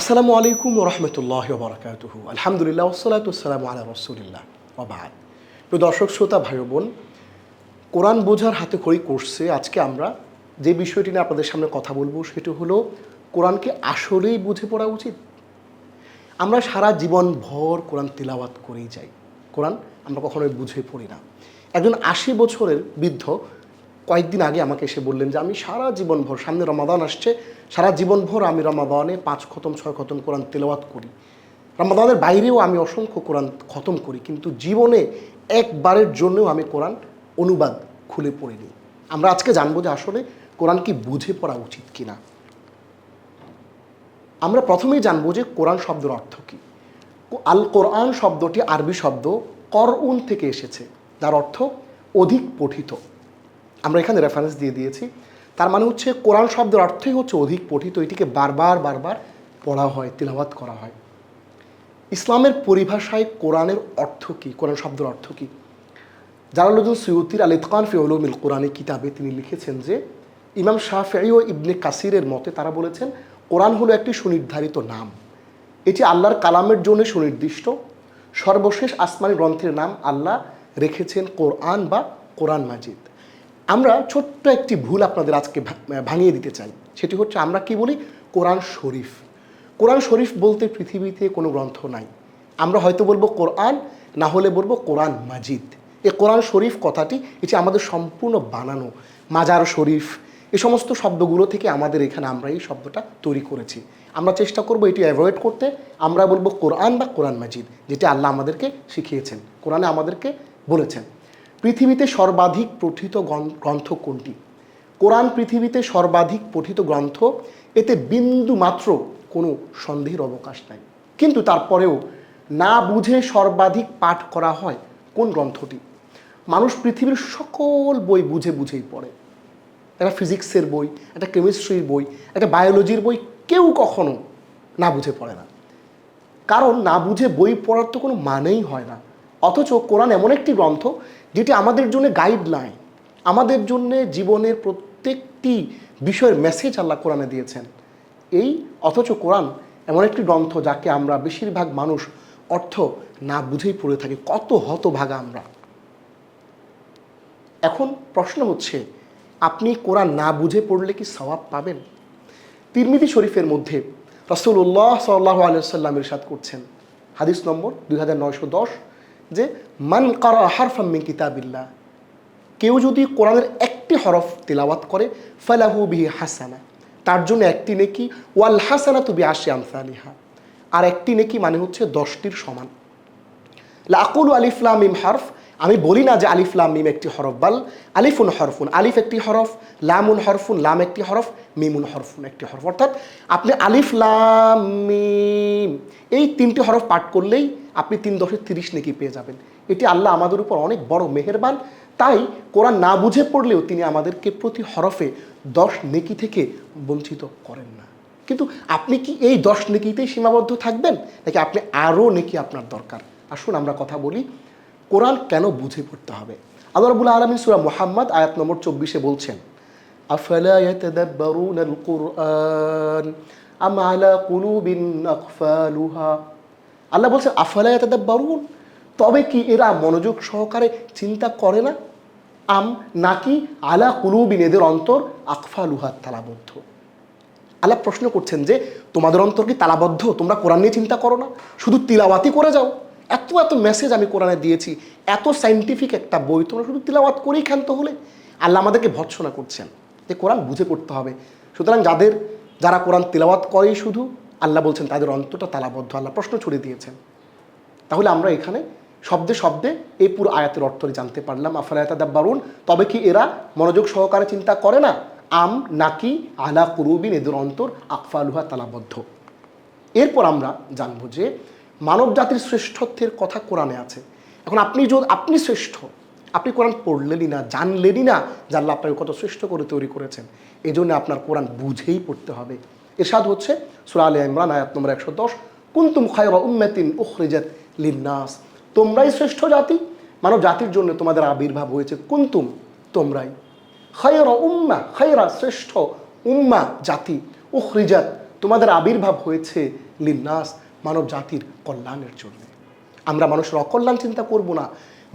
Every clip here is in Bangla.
আসসালামু আলাইকুম রহমতুল্লাহ বরকাতুহু। আলহামদুলিল্লাহ ওসলাতাম আলা রসুলিল্লাহ। ওবাদ প্রিয় দর্শক, শ্রোতা ভাই বোন কোরআন বোঝার হাতে খড়ি করছে আজকে আমরা। যে বিষয়টি নিয়ে আপনাদের সামনে কথা বলব সেটি হলো, কোরআনকে আসলেই বুঝে পড়া উচিত। আমরা সারা জীবন ভর কোরআন তিলাওয়াত করেই যাই। কোরআন আমরা কখনোই বুঝে পড়ি না। একজন আশি বছরের বৃদ্ধ কয়েকদিন আগে আমাকে এসে বললেন যে, আমি সারা জীবন ভর সামনে রমাদান আসছে, সারা জীবন ভর আমি রমাদানে পাঁচ খতম, ছয় খতম কোরআন তেলাওয়াত করি। রমাদানের বাইরেও আমি অসংখ্য কোরআন খতম করি, কিন্তু জীবনে একবারের জন্যও আমি কোরআন অনুবাদ খুলে পড়িনি। আমরা আজকে জানব যে আসলে কোরআন কি বুঝে পড়া উচিত কিনা। আমরা প্রথমেই জানব যে কোরআন শব্দের অর্থ কী। আল কোরআন শব্দটি আরবি শব্দ করউন থেকে এসেছে, যার অর্থ অধিক পঠিত। আমরা এখানে রেফারেন্স দিয়ে দিয়েছি। তার মানে হচ্ছে কোরআন শব্দের অর্থই হচ্ছে অধিক পঠিত, এটিকে বারবার বারবার পড়া হয় তিলাবাত করা হয়। ইসলামের পরিভাষায় কোরআনের অর্থ কী? কোরআন শব্দের অর্থ কী? জালালুদ্দিন সৈয়দির আল ইতকান ফি উলুমিল কোরআনে কিতাবে তিনি লিখেছেন যে, ইমাম শাহি ও ইবনে কাসিরের মতে তারা বলেছেন, কোরআন হলো একটি সুনির্ধারিত নাম। এটি আল্লাহর কালামের জন্য সুনির্দিষ্ট। সর্বশেষ আসমানি গ্রন্থের নাম আল্লাহ রেখেছেন কোরআন বা কোরআন মাজিদ। আমরা ছোট্ট একটি ভুল আপনাদের আজকে ভাঙিয়ে দিতে চাই। সেটি হচ্ছে আমরা কি বলি? কোরআন শরীফ। কোরআন শরীফ বলতে পৃথিবীতে কোনো গ্রন্থ নাই। আমরা হয়তো বলব কোরআন, না হলে বলব কোরআন মাজিদ। এ কোরআন শরীফ কথাটি, এটি আমাদের সম্পূর্ণ বানানো। মাজার শরীফ, এ সমস্ত শব্দগুলো থেকে আমাদের এখানে আমরা এই শব্দটা তৈরি করেছি। আমরা চেষ্টা করব এটি অ্যাভয়েড করতে। আমরা বলব কোরআন বা কোরআন মাজিদ, যেটি আল্লাহ আমাদেরকে শিখিয়েছেন। কোরআনে আমাদেরকে বলেছেন। পৃথিবীতে সর্বাধিক পঠিত গ্রন্থ কোনটি? কোরআন পৃথিবীতে সর্বাধিক পঠিত গ্রন্থ, এতে বিন্দু মাত্র কোনো সন্দেহের অবকাশ নাই। কিন্তু তারপরেও না বুঝে সর্বাধিক পাঠ করা হয় কোন গ্রন্থটি? মানুষ পৃথিবীর সকল বই বুঝে বুঝেই পড়ে। একটা ফিজিক্সের বই, একটা কেমিস্ট্রির বই, একটা বায়োলজির বই কেউ কখনো না বুঝে পড়ে না। কারণ না বুঝে বই পড়ার তো কোনো মানেই হয় না। অথচ কোরআন এমন একটি গ্রন্থ যেটি আমাদের জন্য গাইডলাইন আমাদের জন্য জীবনের প্রত্যেকটি বিষয়ের মেসেজ আল্লাহ কোরআনে দিয়েছেন। এই অথচ কোরআন এমন একটি গ্রন্থ যাকে আমরা বেশিরভাগ মানুষ অর্থ না বুঝেই পড়ে থাকি, কত হতভাগা আমরা। এখন প্রশ্ন হচ্ছে, আপনি কোরআন না বুঝে পড়লে কি সওয়াব পাবেন? তিরমিদি শরীফের মধ্যে রসুল্লাহ সাল্লাহ আলিয়াল্লাম ইরশাদ করছেন। হাদিস নম্বর দুই হাজার নয়শো দশ যে মান কারা হারফাম মিন কিতাবিল্লাহ, কেউ যদি কোরআনের একটি হরফ তিলাওয়াত করে, ফালাহু বিহি হাসানা, তার জন্য একটি নেকি, ওয়াল হাসানা তুবি আসি আমসালিহা, আর একটি নেকি মানে হচ্ছে দশটির সমান। লাকুল আলিফলাম মিম হরফ, আমি বলি না যে আলিফলাম মিম একটি হরফ, বাল আলিফুন হরফুন, আলিফ একটি হরফ, লামুন হরফুন, লাম একটি হরফ, মিমুন হরফুন একটি হরফ। অর্থাৎ আপনি আলিফ লাম মিম, এই তিনটি হরফ পাঠ করলেই আপনি তিন দশে তিরিশ নেকি পেয়ে যাবেন। এটি আল্লাহ আমাদের উপর অনেক বড় মেহেরবান। তাই কোরআন না বুঝে পড়লেও তিনি আমাদেরকে প্রতি হরফে দশ নেকি থেকে বঞ্চিত করেন না। কিন্তু আপনি কি এই দশ নেকিতেই সীমাবদ্ধ থাকবেন? নাকি আপনি আরও নেকি আপনার দরকার? আসুন আমরা কথা বলি, কোরআন কেন বুঝে পড়তে হবে? আল্লাহ আলমিন সুরা মোহাম্মদ আয়াত নম্বর চব্বিশে বলছেন, আফলা ইয়াতাদাব্বারুনাল কুলুবিন আকফালুহা? আল্লাহ বলছেন, আফলা ইয়াতাদাব্বারুন? তবে কি এরা মনোযোগ সহকারে চিন্তা করে না? আম নাকি আলা কুলুবিন, এদের অন্তর আকফালুহা তালাবদ্ধ? আল্লাহ প্রশ্ন করছেন যে, তোমাদের অন্তর কি তালাবদ্ধ? তোমরা কোরআন নিয়ে চিন্তা করো না। শুধু তিলাওয়াতি করে যাও। এত এত মেসেজ আমি কোরআনে দিয়েছি। এত সাইন্টিফিক একটা বই তোমরা শুধু তিলাওয়াত করেই ক্ষান্ত হলে? আল্লাহ আমাদেরকে ভৎসনা করছেন যে, কোরআন বুঝে পড়তে হবে। সুতরাং যাদের, যারা কোরআন তিলাওয়াত করেই শুধু আল্লাহ বলছেন, তাদের অন্তরটা তালাবদ্ধ, আল্লাহ প্রশ্ন ছড়িয়ে দিয়েছেন। তাহলে আমরা এখানে শব্দে শব্দে এই পুরো আয়াতের অর্থ জানতে পারলাম। আফালায়াতা দাব্বারুন তবে কি এরা মনোযোগ সহকারে চিন্তা করে না? আম নাকি আলা কুরুবিন এদের অন্তর আকফালুহা তালাবদ্ধ। এরপর আমরা জানব যে মানব জাতির শ্রেষ্ঠত্বের কথা কোরআনে আছে। এখন আপনি যদি আপনি শ্রেষ্ঠ, আপনি কোরআন পড়লেনই না, জানলেনই না আল্লাহ আপনাকে কত শ্রেষ্ঠ করে তৈরি করেছেন। এই আপনার কোরআন বুঝেই পড়তে হবে। এরশাদ হচ্ছে সুরা আলী ইমরান, আয়াত নম্বর একশো দশ। কুন্তুম খায়রা উম্মাতিন উখরিজাত লিন্নাস। তোমরাই শ্রেষ্ঠ জাতি, মানব জাতির জন্য তোমাদের আবির্ভাব হয়েছে। কুন্তুম? তোমরাই। খায়রা উম্মা, খায়রা শ্রেষ্ঠ উম্মা জাতি, উখরিজাত তোমাদের আবির্ভাব হয়েছে লিন্নাস, মানব জাতির কল্যাণের জন্য। আমরা মানুষের অকল্যাণ চিন্তা করব না,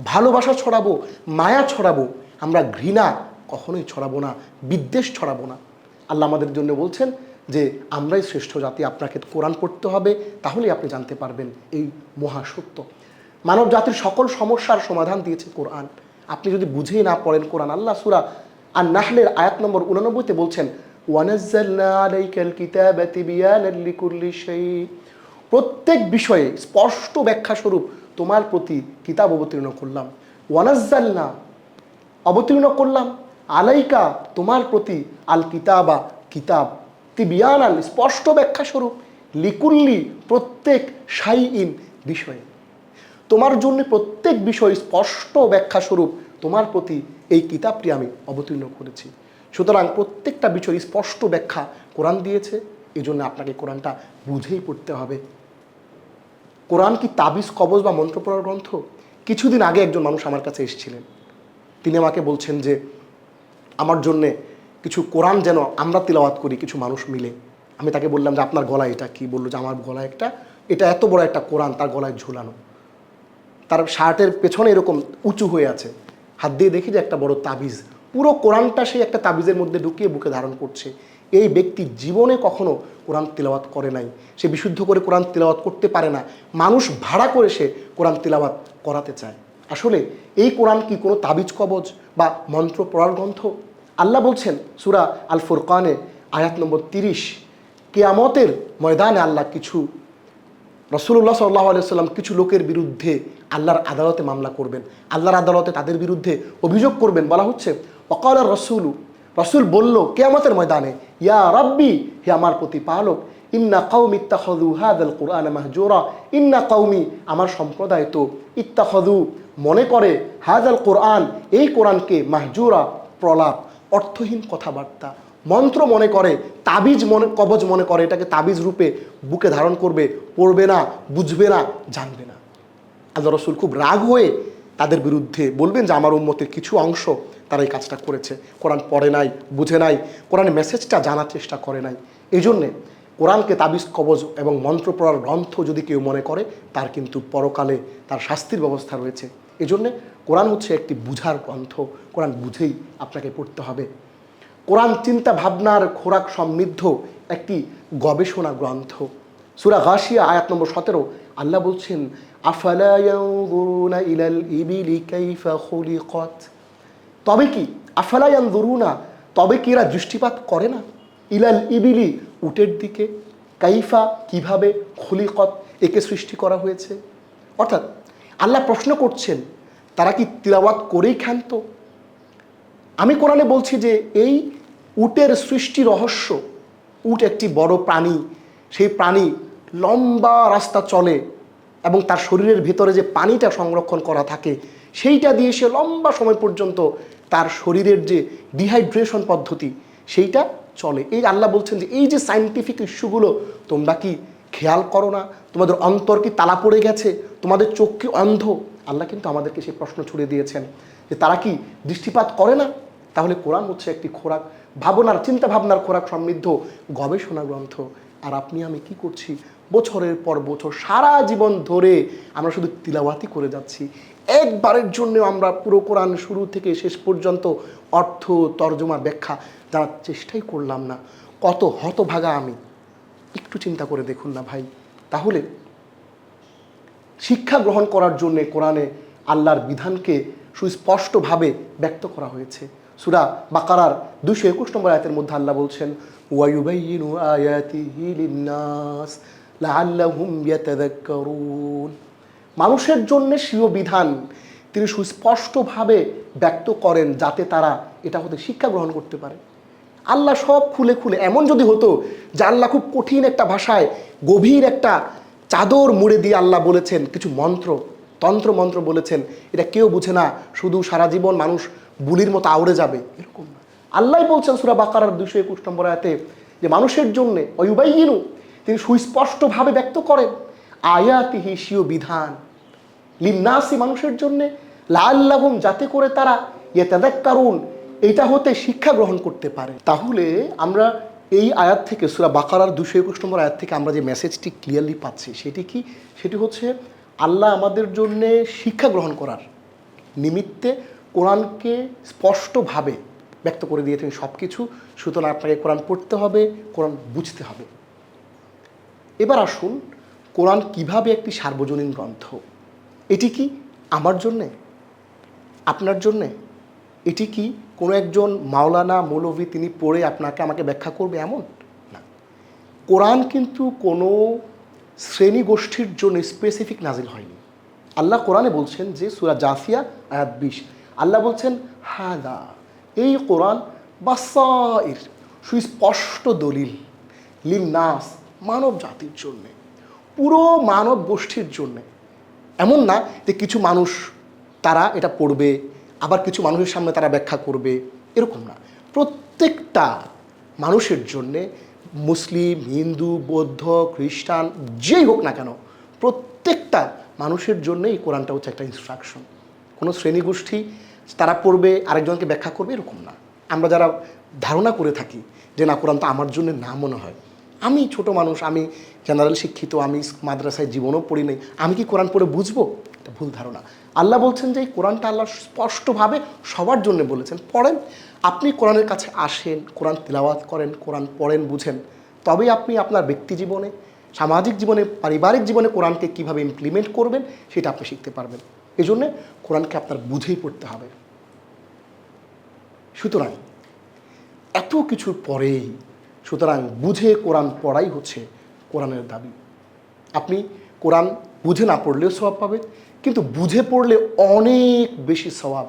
ভালোবাসা ছড়াবো, মায়া ছড়াবো, আমরা ঘৃণা কখনোই ছড়াবো না, বিদ্বেষ ছড়াবো না। আল্লাহ আমাদের জন্য বলছেন যে আমরাই শ্রেষ্ঠ জাতি, আপনাকে কোরআন পড়তে হবে, তাহলেই আপনি জানতে পারবেন এই মহাসত্য মানব জাতির সকল সমস্যার সমাধান দিয়েছে কোরআন। আপনি যদি বুঝেই না পড়েন কোরআন, আল্লাহ সুরা আর নাহলের আয়াত নম্বর উনানব্বইতে বলছেন প্রত্যেক বিষয়ে স্পষ্ট ব্যাখ্যা স্বরূপ তোমার প্রতি কিতাব অবতীর্ণ করলাম। ওয়ানাজ্জালনা অবতীর্ণ করলাম। আলাইকা তোমার প্রতি আল কিতাবা কিতাব। তিবিয়ানান স্পষ্ট ব্যাখ্যা স্বরূপ লিকুল্লি প্রত্যেক সাই ইন বিষয়ে। তোমার জন্য প্রত্যেক বিষয় স্পষ্ট ব্যাখ্যা স্বরূপ তোমার প্রতি এই কিতাবটি আমি অবতীর্ণ করেছি। সুতরাং প্রত্যেকটা বিষয় স্পষ্ট ব্যাখ্যা কোরআন দিয়েছে এই জন্য আপনাকে কোরআনটা বুঝেই পড়তে হবে। কোরআন কি তাবিজ, কবজ বা মন্ত্র পড়ার গ্রন্থ? কিছুদিন আগে একজন মানুষ আমার কাছে এসেছিলেন। তিনি আমাকে বলছেন যে, আমার জন্যে কিছু কোরআন যেন আমরা তিলাওয়াত করি, কিছু মানুষ মিলে। আমি তাকে বললাম যে, আপনার গলায় এটা। কি বলল? যে, আমার গলায় একটা, এটা এত বড় একটা কোরআন, তার গলায় ঝুলানো। তার শার্টের পেছনে এরকম উঁচু হয়ে আছে। হাত দিয়ে দেখি যে, একটা বড় তাবিজ। পুরো কোরআনটা সেই একটা তাবিজের মধ্যে ঢুকিয়ে বুকে ধারণ করছে। এই ব্যক্তি জীবনে কখনো কোরআন তিলাওয়াত করে নাই। সে বিশুদ্ধ করে কোরআন তিলাওয়াত করতে পারে না। মানুষ ভাড়া করে সে কোরআন তিলাওয়াত করাতে চায়। আসলে এই কোরআন কি কোনো তাবিজ কবজ বা মন্ত্র পড়ার গ্রন্থ? আল্লাহ বলছেন, সুরা আল ফুরকানে আয়াত নম্বর তিরিশ, কেয়ামতের ময়দানে আল্লাহ কিছু রসুল্লাহ সাল্লাহ আলিয়াল্লাম কিছু লোকের বিরুদ্ধে আল্লাহর আদালতে মামলা করবেন। আল্লাহর আদালতে তাদের বিরুদ্ধে অভিযোগ করবেন। বলা হচ্ছে অকাল রসুল রসুল বলল, কেয়ামতের ময়দানে, ইয়া রব্বি, হে আমার প্রতিপালক, ইন্না কৌম ইত্তাহদু হাদাল কোরআন মাহজোরা, ইন্না কৌমি আমার সম্প্রদায় তো ইত্তাহদু মনে করে হাদাল কোরআন, এই কোরআনকে মাহজুরা প্রলাপ অর্থহীন কথাবার্তা। মন্ত্র মনে করে, তাবিজ মনে, কবজ মনে করে, এটাকে তাবিজ রূপে বুকে ধারণ করবে, পড়বে না, বুঝবে না, জানবে না। আল্লাহ রসুল খুব রাগ হয়ে তাদের বিরুদ্ধে বলবেন যে, আমার উন্মতের কিছু অংশ তারা এই কাজটা করেছে। কোরআন পড়ে নাই, বুঝে নাই, কোরআনের মেসেজটা জানার চেষ্টা করে নাই। এই জন্যে কোরআনকে তাবিজ, কবজ এবং মন্ত্র পড়ার গ্রন্থ যদি কেউ মনে করে, তার কিন্তু পরকালে তার শাস্তির ব্যবস্থা রয়েছে। এই জন্যে কোরআন হচ্ছে একটি বুঝার গ্রন্থ। কোরআন বুঝেই আপনাকে পড়তে হবে। কোরআন চিন্তা ভাবনার খোরাক সমৃদ্ধ একটি গবেষণা গ্রন্থ। সুরা গাশিয়া আয়াত নম্বর সতেরো, আল্লাহ বলছেন, আফালা ইয়ানজুরুনা ইলাল ইবিলি কাইফা খুলিকাত? তবে কি? আফালা ইয়ানজুরুনা তবে কি এরা দৃষ্টিপাত করে না? ইলাল ইবিলি উটের দিকে, কাইফা কীভাবে খুলিকত? একে সৃষ্টি করা হয়েছে। অর্থাৎ আল্লাহ প্রশ্ন করছেন, তারা কি তিলাওয়াত করেই ক্ষান্ত? আমি কোরআনে বলছি যে এই উটের সৃষ্টি রহস্য, উট একটি বড় প্রাণী, সেই প্রাণী লম্বা রাস্তা চলে এবং তার শরীরের ভিতরে যে পানিটা সংরক্ষণ করা থাকে, সেইটা দিয়ে সে লম্বা সময় পর্যন্ত তার শরীরের যে ডিহাইড্রেশন পদ্ধতি, সেইটা চলে। এই আল্লাহ বলছেন যে এই যে সাইন্টিফিক ইস্যুগুলো তোমরা কি খেয়াল করো না, তোমাদের অন্তর কি তালা পড়ে গেছে, তোমাদের চোখ কি অন্ধ? আল্লাহ কিন্তু আমাদেরকে সেই প্রশ্ন ছুড়ে দিয়েছেন যে তারা কি দৃষ্টিপাত করে না? তাহলে কোরআন হচ্ছে একটি খোরাক, ভাবনার চিন্তা ভাবনার খোরাক সমৃদ্ধ গবেষণা গ্রন্থ। আর আপনি, আমি কি করছি? বছরের পর বছর, সারা জীবন ধরে আমরা শুধু তিলাওয়াতি করে যাচ্ছি। একবারের জন্য আমরা পুরো কোরআন শুরু থেকে শেষ পর্যন্ত অর্থ, তর্জমা, ব্যাখ্যা জানার চেষ্টাই করলাম না। কত হতভাগা আমি। একটু চিন্তা করে দেখুন না ভাই। তাহলে শিক্ষা গ্রহণ করার জন্যে কোরআনে আল্লাহর বিধানকে সুস্পষ্টভাবে ব্যক্ত করা হয়েছে। সুরা বাকারার দুশো একুশ নম্বর আয়াতের মধ্যে আল্লাহ বলছেন মানুষের জন্য স্বীয় বিধান তিনি সুস্পষ্টভাবে ব্যক্ত করেন যাতে তারা এটা হতে শিক্ষা গ্রহণ করতে পারে। আল্লাহ সব খুলে খুলে, এমন যদি হতো যে আল্লাহ খুব কঠিন একটা ভাষায় গভীর একটা চাদর মুড়ে দিয়ে আল্লাহ বলেছেন, কিছু মন্ত্র, তন্ত্র মন্ত্র বলেছেন, এটা কেউ বুঝে না, শুধু সারা জীবন মানুষ বুলির মতো আউড়ে যাবে, এরকম না। আল্লাহ বলছেন সুরা বাকারার দুশো একুশ নম্বর আয়াতে যে মানুষের জন্যে অয়ুবাইনু তিনি সুস্পষ্টভাবে ব্যক্ত করেন, আয়াতিহি স্বীয় বিধান, লিন্নাসি মানুষের জন্যে লাল্লাহুম যাতে করে তারা ইয়ে কারণ এটা হতে শিক্ষা গ্রহণ করতে পারে। তাহলে আমরা এই আয়াত থেকে, সুরা বাকারার দুশো একুশ নম্বর আয়াত থেকে আমরা যে মেসেজটি ক্লিয়ারলি পাচ্ছি, সেটি কি? সেটি হচ্ছে আল্লাহ আমাদের জন্য শিক্ষা গ্রহণ করার নিমিত্তে কোরআনকে স্পষ্টভাবে ব্যক্ত করে দিয়েছেন সব কিছু সুতরাং আপনাকে কোরআন পড়তে হবে, কোরআন বুঝতে হবে। এবার আসুন, কোরআন কীভাবে একটি সার্বজনীন গ্রন্থ? এটি কি আমার জন্যে? আপনার জন্যে? এটি কি কোনো একজন মাওলানা মৌলভী তিনি পড়ে আপনাকে আমাকে ব্যাখ্যা করবে এমন? না। কোরআন কিন্তু কোনো শ্রেণি গোষ্ঠীর জন্য স্পেসিফিক নাজিল হয়নি। আল্লাহ কোরআনে বলছেন যে সুরা জাফিয়া আয়াত বিশ। আল্লাহ বলছেন, হাদা। এই কোরআন বাসাইর, সুস্পষ্ট দলিল লিন নাস মানব জাতির জন্যে, পুরো মানব গোষ্ঠীর জন্যে। এমন না যে কিছু মানুষ তারা এটা পড়বে আবার কিছু মানুষের সামনে তারা ব্যাখ্যা করবে, এরকম না। প্রত্যেকটা মানুষের জন্যে মুসলিম, হিন্দু, বৌদ্ধ, খ্রিস্টান, যেই হোক না কেন, প্রত্যেকটা মানুষের জন্য এই কোরআনটা হচ্ছে একটা ইনস্ট্রাকশন কোনো শ্রেণীগোষ্ঠী তারা পড়বে, আরেকজনকে ব্যাখ্যা করবে, এরকম না। আমরা যারা ধারণা করে থাকি যে না, কোরআন তো আমার জন্য না মনে হয়। আমি ছোট মানুষ, আমি জেনারেল শিক্ষিত, আমি মাদ্রাসায় জীবনও পড়ি নাই, আমি কি কোরআন পড়ে বুঝব? এটা ভুল ধারণা। আল্লাহ বলছেন যে এই কোরআনটা আল্লাহ স্পষ্টভাবে সবার জন্য বলেছেন। পড়েন, আপনি কোরআনের কাছে আসেন, কোরআন তিলাওয়াত করেন, কোরআন পড়েন, বুঝেন। তবেই আপনি আপনার ব্যক্তি জীবনে, সামাজিক জীবনে, পারিবারিক জীবনে কোরআনকে কীভাবে ইমপ্লিমেন্ট করবেন, সেটা আপনি শিখতে পারবেন। এই জন্যে কোরআনকে আপনার বুঝেই পড়তে হবে। সুতরাং, এত কিছুর পরেই, সুতরাং বুঝে কোরআন পড়াই হচ্ছে কোরআনের দাবি। আপনি কোরআন বুঝে না পড়লেও স্বভাব পাবেন কিন্তু বুঝে পড়লে অনেক বেশি স্বভাব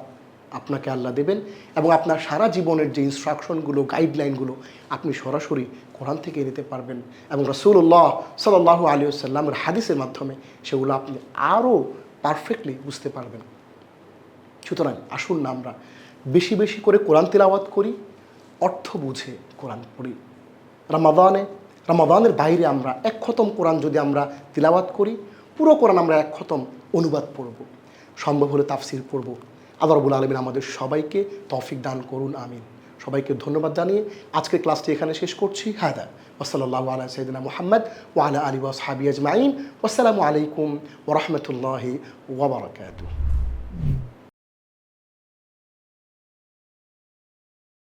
আপনাকে আল্লাহ দেবেন এবং আপনার সারা জীবনের যে ইনস্ট্রাকশনগুলো গাইডলাইনগুলো আপনি সরাসরি কোরআন থেকে নিতে পারবেন এবং রসুল্লাহ সাল্লাহ আলী সাল্লামের হাদিসের মাধ্যমে সেগুলো আপনি আরও পারফেক্টলি বুঝতে পারবেন। সুতরাং আসুন না আমরা বেশি বেশি করে কোরআন তেলাওয়াত করি, অর্থ বুঝে কোরআন পড়ি। রামাদানে, রামাদানের বাইরে আমরা এক খতম কোরআন যদি আমরা তিলাওয়াত করি, পুরো কোরআন আমরা এক খতম অনুবাদ পড়ব, সম্ভব হলে তাফসির পড়ব। আল্লাহ আলমিন আমাদের সবাইকে তফিক দান করুন, আমিন। সবাইকে ধন্যবাদ জানিয়ে আজকের ক্লাসটি এখানে শেষ করছি। হায়দা ওসলাল্লাহ আলা সাইদিনা মোহাম্মদ ওয়ালা আলী ওয়াসহাবি আজমাইন। ওসালামু আলাইকুম ওরহমতুল্লাহি ওবরাকাতু